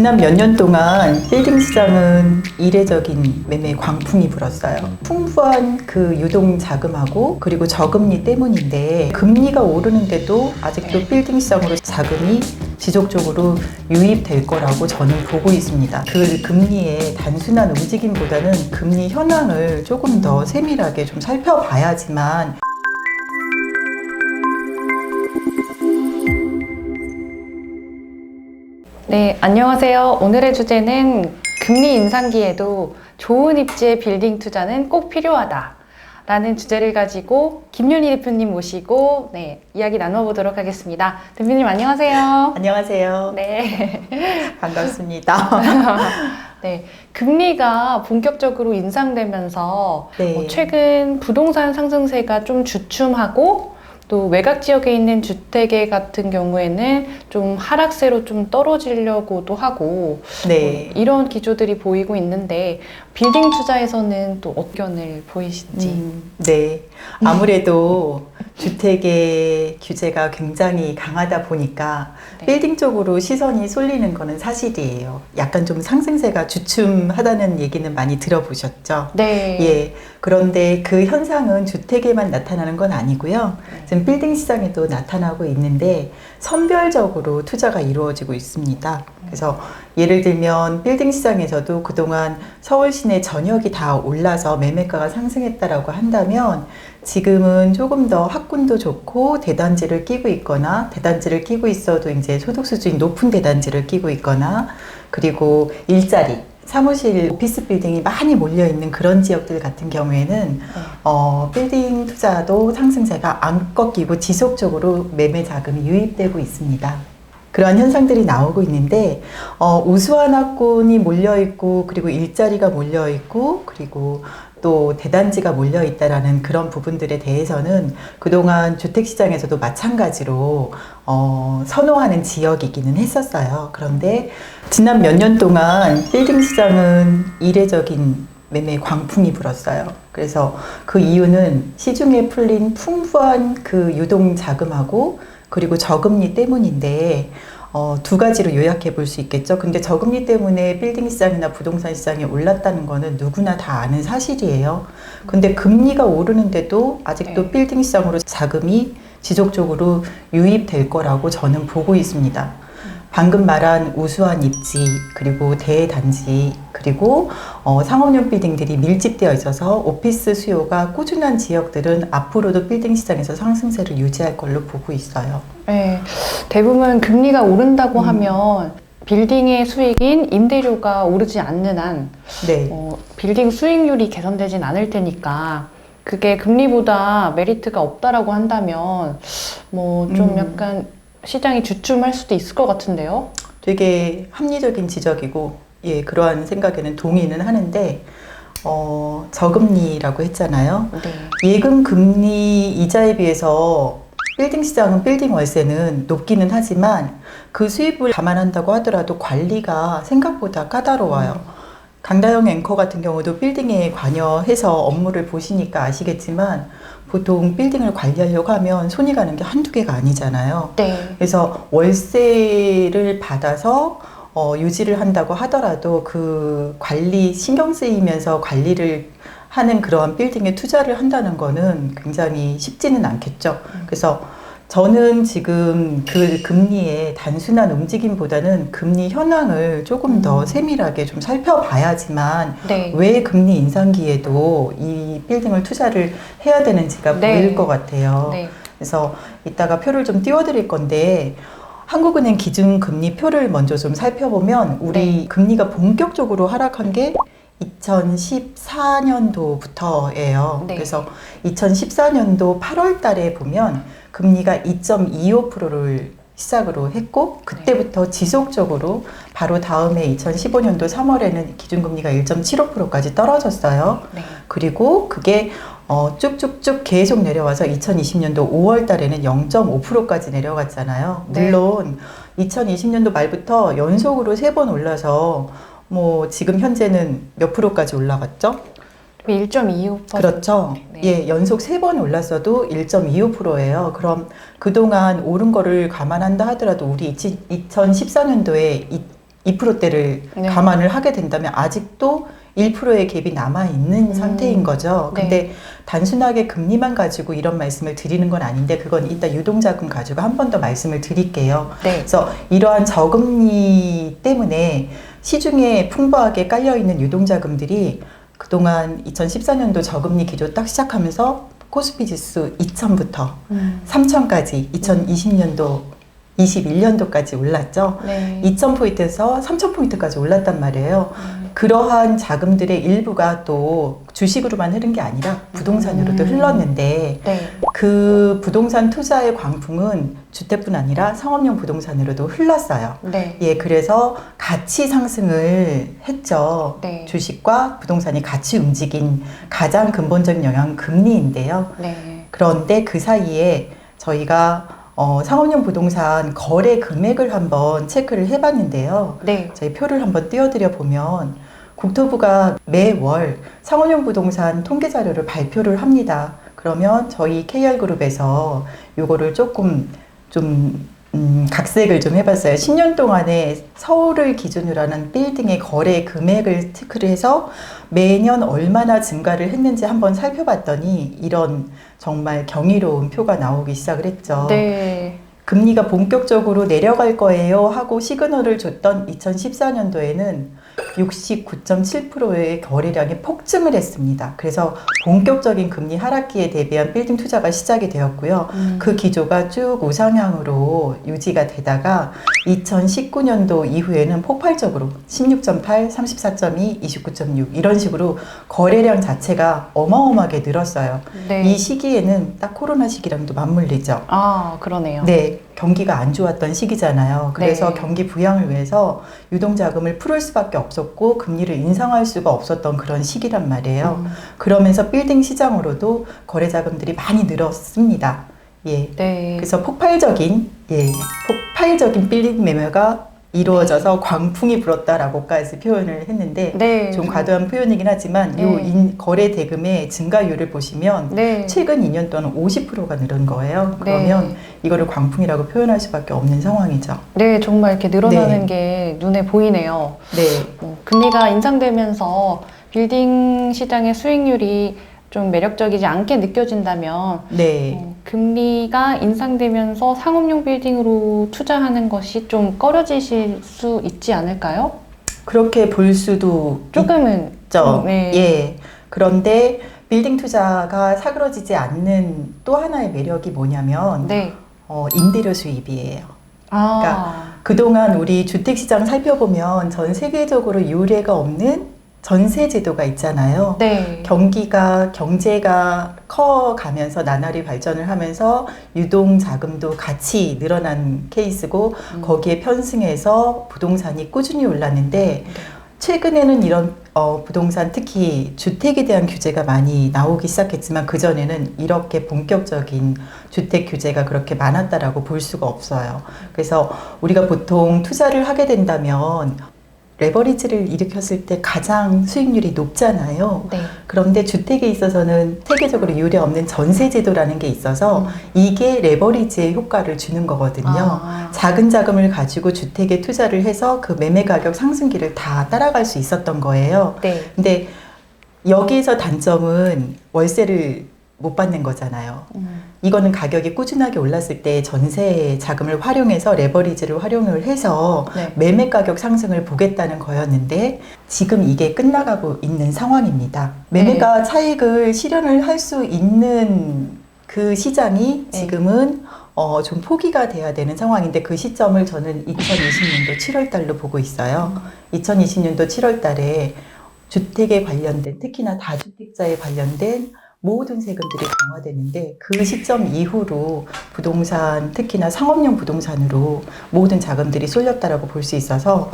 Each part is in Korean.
지난 몇 년 동안 빌딩 시장은 이례적인 매매 광풍이 불었어요. 풍부한 그 유동 자금하고 그리고 저금리 때문인데 금리가 오르는데도 아직도 빌딩 시장으로 자금이 지속적으로 유입될 거라고 저는 보고 있습니다. 그 금리의 단순한 움직임보다는 금리 현황을 조금 더 세밀하게 좀 살펴봐야지만 네, 안녕하세요. 오늘의 주제는 금리 인상기에도 좋은 입지의 빌딩 투자는 꼭 필요하다. 라는 주제를 가지고 김윤희 대표님 모시고 네, 이야기 나눠보도록 하겠습니다. 대표님 안녕하세요. 안녕하세요. 네. 반갑습니다. 네. 금리가 본격적으로 인상되면서 네. 뭐 최근 부동산 상승세가 좀 주춤하고 또 외곽 지역에 있는 주택의 같은 경우에는 좀 하락세로 좀 떨어지려고도 하고 네. 뭐 이런 기조들이 보이고 있는데 빌딩 투자에서는 또 어견을 보이신지 음, 네. 아무래도 주택의 규제가 굉장히 강하다 보니까 네. 빌딩 쪽으로 시선이 쏠리는 거는 사실이에요. 약간 좀 상승세가 주춤하다는 얘기는 많이 들어보셨죠? 네. 예. 그런데 그 현상은 주택에만 나타나는 건 아니고요. 지금 빌딩 시장에도 나타나고 있는데 선별적으로 투자가 이루어지고 있습니다. 그래서 예를 들면 빌딩 시장에서도 그동안 서울 시내 전역이 다 올라서 매매가가 상승했다라고 한다면 지금은 조금 더 학군도 좋고 대단지를 끼고 있거나 대단지를 끼고 있어도 이제 소득 수준이 높은 대단지를 끼고 있거나 그리고 일자리 사무실 오피스 빌딩이 많이 몰려 있는 그런 지역들 같은 경우에는 어, 빌딩 투자도 상승세가 안 꺾이고 지속적으로 매매 자금이 유입되고 있습니다. 그러한 현상들이 나오고 있는데 어, 우수한 학군이 몰려 있고 그리고 일자리가 몰려 있고 그리고 또 대단지가 몰려 있다라는 그런 부분들에 대해서는 그동안 주택 시장에서도 마찬가지로 어, 선호하는 지역이기는 했었어요. 그런데 지난 몇 년 동안 빌딩 시장은 이례적인 매매 광풍이 불었어요. 그래서 그 이유는 시중에 풀린 풍부한 그 유동 자금하고 그리고 저금리 때문인데 어, 두 가지로 요약해 볼 수 있겠죠. 근데 저금리 때문에 빌딩 시장이나 부동산 시장이 올랐다는 거는 누구나 다 아는 사실이에요. 근데 금리가 오르는데도 아직도 네. 빌딩 시장으로 자금이 지속적으로 유입될 거라고 저는 보고 있습니다. 방금 말한 우수한 입지, 그리고 대단지, 그리고 어, 상업용 빌딩들이 밀집되어 있어서 오피스 수요가 꾸준한 지역들은 앞으로도 빌딩 시장에서 상승세를 유지할 걸로 보고 있어요. 네. 대부분 금리가 오른다고 음. 하면 빌딩의 수익인 임대료가 오르지 않는 한 네. 어, 빌딩 수익률이 개선되진 않을 테니까 그게 금리보다 메리트가 없다라고 한다면 뭐좀 음. 약간 시장이 주춤할 수도 있을 것 같은데요. 되게 합리적인 지적이고, 예, 그러한 생각에는 동의는 하는데, 어, 저금리라고 했잖아요. 네. 예금 금리 이자에 비해서 빌딩 시장은 빌딩 월세는 높기는 하지만 그 수입을 감안한다고 하더라도 관리가 생각보다 까다로워요. 강다영 앵커 같은 경우도 빌딩에 관여해서 업무를 보시니까 아시겠지만 보통 빌딩을 관리하려고 하면 손이 가는 게 한두 개가 아니잖아요. 네. 그래서 월세를 받아서 어, 유지를 한다고 하더라도 그 관리 신경 쓰이면서 관리를 하는 그러한 빌딩에 투자를 한다는 거는 굉장히 쉽지는 않겠죠. 그래서 저는 지금 그 금리의 단순한 움직임보다는 금리 현황을 조금 더 세밀하게 좀 살펴봐야지만 네. 왜 금리 인상기에도 이 빌딩을 투자를 해야 되는지가 네. 보일 것 같아요. 네. 그래서 이따가 표를 좀 띄워드릴 건데 한국은행 기준금리 표를 먼저 좀 살펴보면 우리 네. 금리가 본격적으로 하락한 게 2014년도부터예요. 네. 그래서 2014년도 8월 달에 보면 금리가 2.25%를 시작으로 했고 그때부터 지속적으로 바로 다음에 2015년도 3월에는 기준금리가 1.75%까지 떨어졌어요. 네. 그리고 그게 어, 쭉쭉쭉 계속 내려와서 2020년도 5월 달에는 0.5%까지 내려갔잖아요. 네. 물론 2020년도 말부터 연속으로 세 번 올라서 뭐 지금 현재는 몇 프로까지 올라갔죠? 1.25%. 그렇죠. 네. 예, 연속 세 번 올랐어도 1.25%예요. 그럼 그동안 오른 거를 감안한다 하더라도 우리 2014년도에 이 2%대를 네. 감안을 하게 된다면 아직도 1%의 갭이 남아 있는 음. 상태인 거죠. 네. 근데 단순하게 금리만 가지고 이런 말씀을 드리는 건 아닌데 그건 이따 유동자금 가지고 한 번 더 말씀을 드릴게요. 네. 그래서 이러한 저금리 때문에 시중에 풍부하게 깔려 있는 유동자금들이 그동안 2014년도 저금리 기조 딱 시작하면서 코스피 지수 2천부터 음. 3천까지 2020년도 21년도까지 올랐죠. 네. 2,000포인트에서 3,000포인트까지 올랐단 말이에요. 음. 그러한 자금들의 일부가 또 주식으로만 흐른 게 아니라 부동산으로도 음. 흘렀는데 네. 그 부동산 투자의 광풍은 주택뿐 아니라 상업용 부동산으로도 흘렀어요. 네. 예, 그래서 가치 상승을 했죠. 네. 주식과 부동산이 같이 움직인 가장 근본적인 영향은 금리인데요. 네. 그런데 그 사이에 저희가 어, 상업용 부동산 거래 금액을 한번 체크를 해봤는데요. 네. 저희 표를 한번 띄워드려 보면 국토부가 매월 상업용 부동산 통계 자료를 발표를 합니다. 그러면 저희 KR그룹에서 요거를 조금 좀 음, 각색을 좀 해봤어요. 10년 동안에 서울을 기준으로 하는 빌딩의 거래 금액을 체크를 해서 매년 얼마나 증가를 했는지 한번 살펴봤더니 이런 정말 경이로운 표가 나오기 시작을 했죠. 네. 금리가 본격적으로 내려갈 거예요 하고 시그널을 줬던 2014년도에는 69.7%의 거래량이 폭증을 했습니다. 그래서 본격적인 금리 하락기에 대비한 빌딩 투자가 시작이 되었고요. 음. 그 기조가 쭉 우상향으로 유지가 되다가 2019년도 이후에는 폭발적으로 16.8, 34.2, 29.6 이런 식으로 거래량 자체가 어마어마하게 늘었어요. 네. 이 시기에는 딱 코로나 시기랑도 맞물리죠. 아, 그러네요. 네, 경기가 안 좋았던 시기잖아요. 그래서 네. 경기 부양을 위해서 유동 자금을 풀을 수밖에 없었고 금리를 인상할 수가 없었던 그런 시기란 말이에요. 음. 그러면서 빌딩 시장으로도 거래 자금들이 많이 늘었습니다. 예. 네. 그래서 폭발적인 예, 폭발적인 빌딩 매매가 이루어져서 광풍이 불었다라고까지 표현을 했는데 네. 좀 과도한 표현이긴 하지만 네. 요 인, 거래 대금의 증가율을 보시면 네. 최근 2년 동안 50%가 늘은 거예요. 그러면 네. 이거를 광풍이라고 표현할 수밖에 없는 상황이죠. 네, 정말 이렇게 늘어나는 네. 게 눈에 보이네요. 네. 뭐, 금리가 인상되면서 빌딩 시장의 수익률이 좀 매력적이지 않게 느껴진다면 네. 어, 금리가 인상되면서 상업용 빌딩으로 투자하는 것이 좀 꺼려지실 수 있지 않을까요? 그렇게 볼 수도 조금은 있죠. 네. 예. 그런데 빌딩 투자가 사그러지지 않는 또 하나의 매력이 뭐냐면 네. 어, 임대료 수입이에요. 아, 그동안 우리 주택 시장 살펴보면 전 세계적으로 유례가 없는 전세 제도가 있잖아요. 네. 경기가 경제가 커 가면서 나날이 발전을 하면서 유동 자금도 같이 늘어난 케이스고 음. 거기에 편승해서 부동산이 꾸준히 올랐는데 최근에는 이런 어, 부동산 특히 주택에 대한 규제가 많이 나오기 시작했지만 그 전에는 이렇게 본격적인 주택 규제가 그렇게 많았다라고 볼 수가 없어요. 그래서 우리가 보통 투자를 하게 된다면 레버리지를 일으켰을 때 가장 수익률이 높잖아요. 네. 그런데 주택에 있어서는 세계적으로 유례 없는 전세 제도라는 게 있어서 음. 이게 레버리지의 효과를 주는 거거든요. 아. 작은 자금을 가지고 주택에 투자를 해서 그 매매 가격 상승기를 다 따라갈 수 있었던 거예요. 네. 근데 여기에서 단점은 월세를 못 받는 거잖아요. 음. 이거는 가격이 꾸준하게 올랐을 때 전세 자금을 활용해서 레버리지를 활용을 해서 네. 매매 가격 상승을 보겠다는 거였는데 지금 이게 끝나가고 있는 상황입니다. 매매가 차익을 실현을 할 수 있는 그 시장이 네. 지금은 어, 좀 포기가 돼야 되는 상황인데 그 시점을 저는 2020년도 7월 달로 보고 있어요. 2020년도 7월 달에 주택에 관련된 특히나 다주택자에 관련된 모든 세금들이 강화되는데 그 시점 이후로 부동산 특히나 상업용 부동산으로 모든 자금들이 쏠렸다라고 볼 수 있어서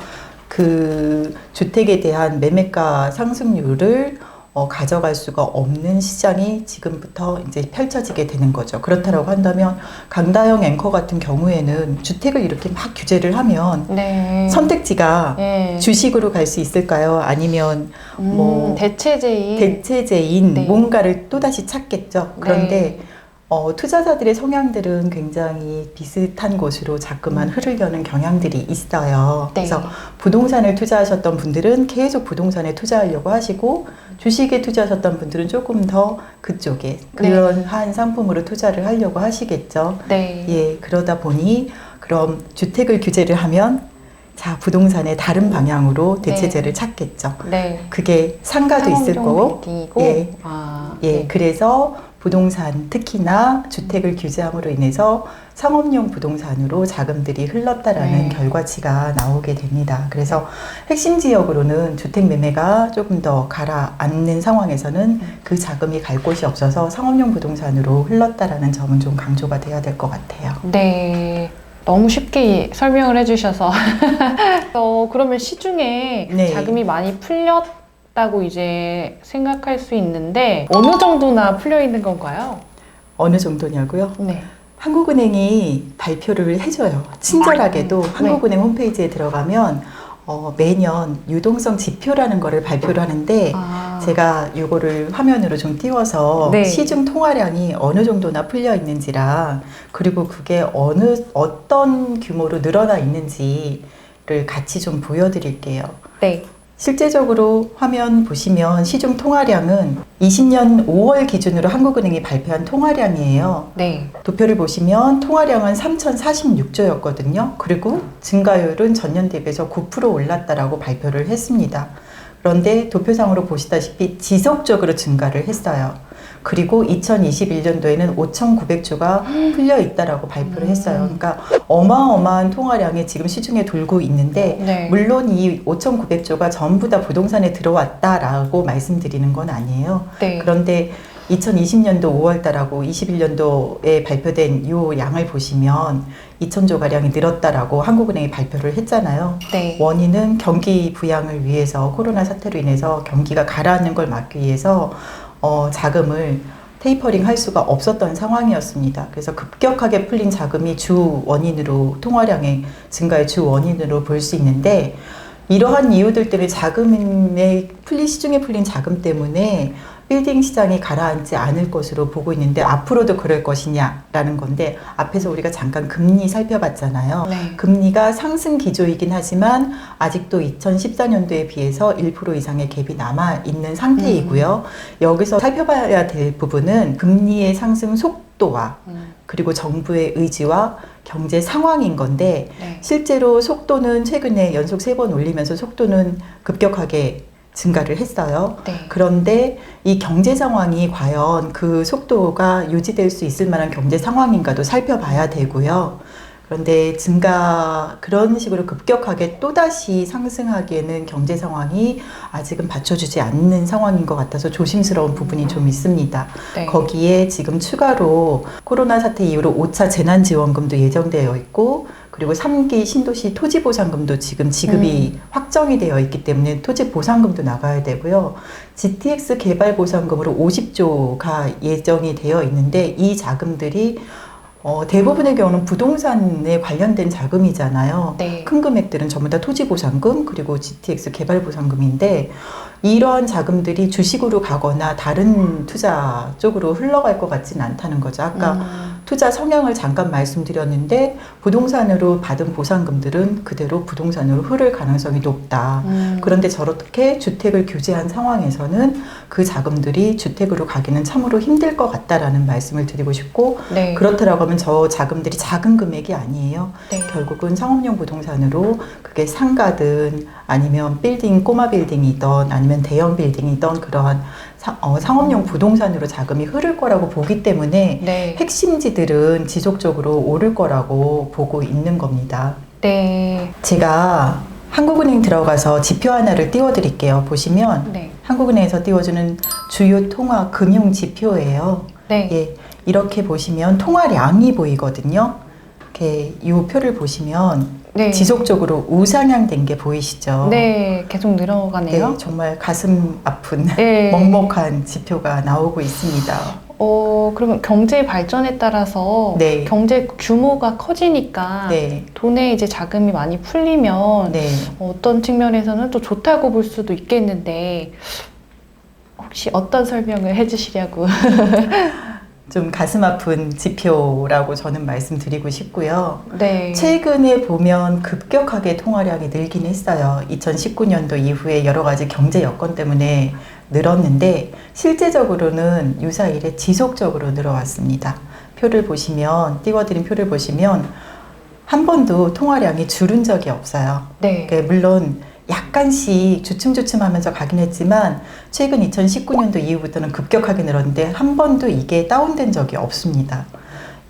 그 주택에 대한 매매가 상승률을 어, 가져갈 수가 없는 시장이 지금부터 이제 펼쳐지게 되는 거죠. 그렇다라고 한다면 강다영 앵커 같은 경우에는 주택을 이렇게 막 규제를 하면 네. 선택지가 네. 주식으로 갈 수 있을까요? 아니면 음, 뭐 대체제인 대체제인 네. 뭔가를 또 다시 찾겠죠. 그런데 어, 투자자들의 성향들은 굉장히 비슷한 곳으로 자꾸만 음. 흐르려는 경향들이 있어요. 네. 그래서 부동산을 투자하셨던 분들은 계속 부동산에 투자하려고 하시고 주식에 투자하셨던 분들은 조금 더 그쪽에 네. 그런 한 상품으로 투자를 하려고 하시겠죠. 네. 예, 그러다 보니 그럼 주택을 규제를 하면 자 부동산의 다른 방향으로 대체제를 찾겠죠. 네. 그게 상가도 있을 거고, 빌딩이고. 예. 아, 예, 네. 그래서 부동산 특히나 주택을 규제함으로 인해서 상업용 부동산으로 자금들이 흘렀다라는 네. 결과치가 나오게 됩니다. 그래서 핵심 지역으로는 주택 매매가 조금 더 가라앉는 상황에서는 그 자금이 갈 곳이 없어서 상업용 부동산으로 흘렀다라는 점은 좀 강조가 돼야 될 것 같아요. 네. 너무 쉽게 설명을 해주셔서. 어, 그러면 시중에 네. 자금이 많이 풀렸 다고 이제 생각할 수 있는데 어느 정도나 풀려 있는 건가요? 어느 정도냐고요? 네. 한국은행이 발표를 해줘요. 친절하게도 네. 한국은행 홈페이지에 들어가면 어, 매년 유동성 지표라는 거를 발표를 하는데 아, 제가 이거를 화면으로 좀 띄워서 네. 시중 통화량이 어느 정도나 풀려 있는지랑 그리고 그게 어느 어떤 규모로 늘어나 있는지를 같이 좀 보여드릴게요. 네. 실제적으로 화면 보시면 시중 통화량은 20년 5월 기준으로 한국은행이 발표한 통화량이에요. 네. 도표를 보시면 통화량은 3,046조였거든요. 그리고 증가율은 전년 대비해서 9% 올랐다라고 발표를 했습니다. 그런데 도표상으로 보시다시피 지속적으로 증가를 했어요. 그리고 2021년도에는 5,900조가 풀려 있다라고 발표를 했어요. 그러니까 어마어마한 통화량이 지금 시중에 돌고 있는데 네. 물론 이 5,900조가 전부 다 부동산에 들어왔다라고 말씀드리는 건 아니에요. 네. 그런데 2020년도 5월 달하고 21년도에 발표된 이 양을 보시면 2천조 가량이 늘었다라고 한국은행이 발표를 했잖아요. 네. 원인은 경기 부양을 위해서 코로나 사태로 인해서 경기가 가라앉는 걸 막기 위해서 어, 자금을 테이퍼링 할 수가 없었던 상황이었습니다. 그래서 급격하게 풀린 자금이 주 원인으로 통화량의 증가의 주 원인으로 볼 수 있는데 이러한 이유들 때문에 자금의 풀린 시중에 풀린 자금 때문에 빌딩 시장이 가라앉지 않을 것으로 보고 있는데 앞으로도 그럴 것이냐라는 건데 앞에서 우리가 잠깐 금리 살펴봤잖아요. 네. 금리가 상승 기조이긴 하지만 아직도 2014년도에 비해서 1% 이상의 갭이 남아 있는 상태이고요. 여기서 살펴봐야 될 부분은 금리의 상승 속도와 음, 그리고 정부의 의지와 경제 상황인 건데 네. 실제로 속도는 최근에 연속 세 번 올리면서 속도는 급격하게 증가를 했어요. 네. 그런데 이 경제 상황이 과연 그 속도가 유지될 수 있을 만한 경제 상황인가도 살펴봐야 되고요. 그런데 증가 그런 식으로 급격하게 또다시 상승하기에는 경제 상황이 아직은 받쳐주지 않는 상황인 것 같아서 조심스러운 부분이 좀 있습니다. 네. 거기에 지금 추가로 코로나 사태 이후로 5차 재난지원금도 예정되어 있고 그리고 3기 신도시 토지 보상금도 지금 지급이 확정이 되어 있기 때문에 토지 보상금도 나가야 되고요. GTX 개발 보상금으로 50조가 예정이 되어 있는데 이 자금들이 어, 대부분의 경우는 부동산에 관련된 자금이잖아요. 네. 큰 금액들은 전부 다 토지 보상금 그리고 GTX 개발 보상금인데 이러한 자금들이 주식으로 가거나 다른 투자 쪽으로 흘러갈 것 같지는 않다는 거죠. 아까 음, 투자 성향을 잠깐 말씀드렸는데 부동산으로 받은 보상금들은 그대로 부동산으로 흐를 가능성이 높다. 음, 그런데 저렇게 주택을 규제한 상황에서는 그 자금들이 주택으로 가기는 참으로 힘들 것 같다라는 말씀을 드리고 싶고 네. 그렇더라고 하면 저 자금들이 작은 금액이 아니에요. 네. 결국은 상업용 부동산으로 그게 상가든 아니면 빌딩 꼬마 빌딩이던 아니면 대형 빌딩이던 그러한 사- 어, 상업용 부동산으로 자금이 흐를 거라고 보기 때문에 네. 핵심지들은 지속적으로 오를 거라고 보고 있는 겁니다. 네. 제가 한국은행 들어가서 지표 하나를 띄워드릴게요. 보시면 네. 한국은행에서 띄워주는 주요 통화 금융 지표예요. 네. 예, 이렇게 보시면 통화량이 보이거든요. 이렇게 이 표를 보시면 네. 지속적으로 우상향된 게 보이시죠? 네. 계속 늘어가네요. 네, 정말 가슴 아픈 네. 먹먹한 지표가 나오고 있습니다. 어, 그러면 경제 발전에 따라서 네. 경제 규모가 커지니까 네, 돈에 이제 자금이 많이 풀리면 네. 어떤 측면에서는 또 좋다고 볼 수도 있겠는데 혹시 어떤 설명을 해주시려고? 좀 가슴 아픈 지표라고 저는 말씀드리고 싶고요. 네. 최근에 보면 급격하게 통화량이 늘긴 했어요. 2019년도 이후에 여러 가지 경제 여건 때문에 늘었는데 실제적으로는 유사일에 지속적으로 늘어왔습니다. 표를 보시면 띄워드린 표를 보시면 한 번도 통화량이 줄은 적이 없어요. 네. 그러니까 물론 약간씩 주춤주춤하면서 가긴 했지만 최근 2019년도 이후부터는 급격하게 늘었는데 한 번도 이게 다운된 적이 없습니다.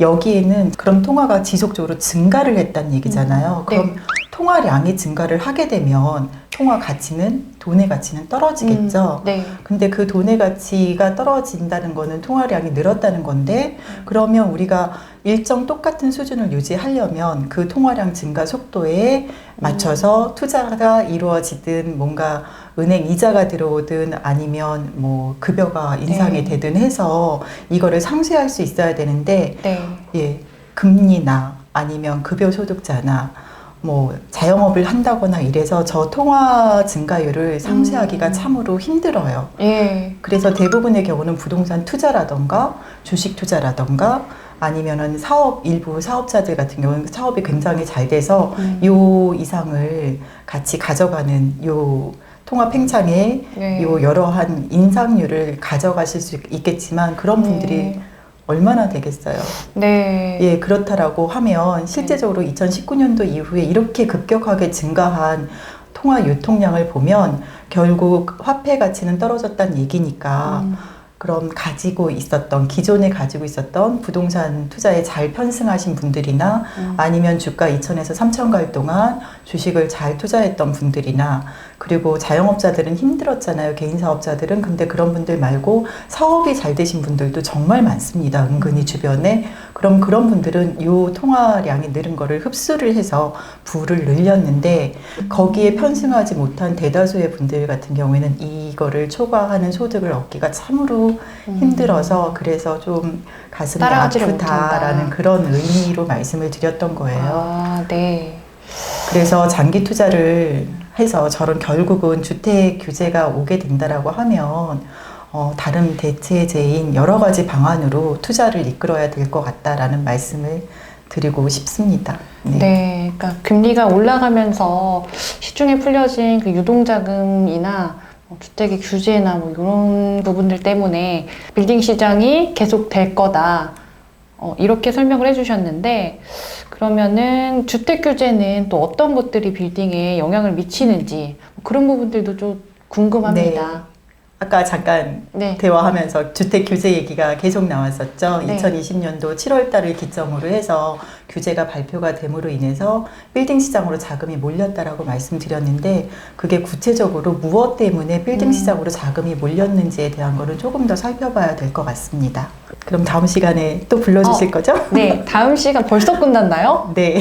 여기에는 그럼 통화가 지속적으로 증가를 했다는 얘기잖아요. 네. 그럼 통화량이 증가를 하게 되면 통화 가치는 돈의 가치는 떨어지겠죠. 음, 네. 근데 그 돈의 가치가 떨어진다는 거는 통화량이 늘었다는 건데 그러면 우리가 일정 똑같은 수준을 유지하려면 그 통화량 증가 속도에 맞춰서 투자가 이루어지든 뭔가 은행 이자가 들어오든 아니면 뭐 급여가 인상이 네. 되든 해서 이거를 상쇄할 수 있어야 되는데 네. 예, 금리나 아니면 급여 소득자나 뭐 자영업을 한다거나 이래서 저 통화 증가율을 상쇄하기가 음. 참으로 힘들어요. 예. 그래서 대부분의 경우는 부동산 투자라던가 주식 투자라던가 아니면은 사업 일부 사업자들 같은 경우는 사업이 굉장히 잘 돼서 음. 요 이상을 같이 가져가는 요 통화 팽창에 네. 요 여러한 인상률을 가져가실 수 있겠지만 그런 분들이 네. 얼마나 되겠어요. 네. 예, 그렇다라고 하면 실제적으로 2019년도 이후에 이렇게 급격하게 증가한 통화 유통량을 보면 결국 화폐 가치는 떨어졌다는 얘기니까 음. 그럼 가지고 있었던 기존에 가지고 있었던 부동산 투자에 잘 편승하신 분들이나 음. 아니면 주가 2천에서 3천 갈 동안 주식을 잘 투자했던 분들이나 그리고 자영업자들은 힘들었잖아요. 개인 사업자들은 근데 그런 분들 말고 사업이 잘 되신 분들도 정말 많습니다. 은근히 주변에 그럼 그런 분들은 요 통화량이 늘은 거를 흡수를 해서 부를 늘렸는데 거기에 편승하지 못한 대다수의 분들 같은 경우에는 이거를 초과하는 소득을 얻기가 참으로 힘들어서 그래서 좀 가슴이 음. 아프다라는. 그런 의미로 말씀을 드렸던 거예요. 아, 네. 그래서 장기 투자를 해서 저런 결국은 주택 규제가 오게 된다라고 하면 어, 다른 대체제인 여러 가지 방안으로 투자를 이끌어야 될 것 같다라는 말씀을 드리고 싶습니다. 네. 그러니까 금리가 올라가면서 시중에 풀려진 그 유동자금이나 뭐 주택의 규제나 뭐 이런 부분들 때문에 빌딩 시장이 계속 될 거다. 어, 이렇게 설명을 해주셨는데 그러면은 주택 규제는 또 어떤 것들이 빌딩에 영향을 미치는지 뭐 그런 부분들도 좀 궁금합니다. 아까 잠깐 네. 대화하면서 주택 규제 얘기가 계속 나왔었죠. 네. 2020년도 7월 달을 기점으로 해서 규제가 발표가 됨으로 인해서 빌딩 시장으로 자금이 몰렸다라고 말씀드렸는데 그게 구체적으로 무엇 때문에 빌딩 음. 시장으로 자금이 몰렸는지에 대한 거는 조금 더 살펴봐야 될 것 같습니다. 그럼 다음 시간에 또 불러주실 거죠? 네. 다음 시간 벌써 끝났나요? 네.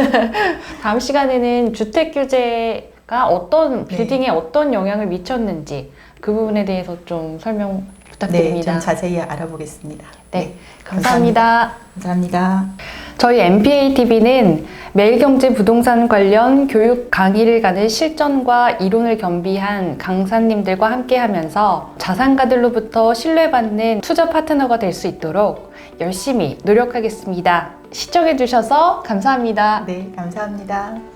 다음 시간에는 주택 규제가 어떤 네. 빌딩에 어떤 영향을 미쳤는지 그 부분에 대해서 좀 설명 네, 부탁드립니다. 좀 자세히 알아보겠습니다. 네, 감사합니다. 감사합니다. 저희 MPA TV는 매일 경제 부동산 관련 교육 강의를 가는 실전과 이론을 겸비한 강사님들과 함께하면서 자산가들로부터 신뢰받는 투자 파트너가 될 수 있도록 열심히 노력하겠습니다. 시청해 주셔서 감사합니다. 네, 감사합니다.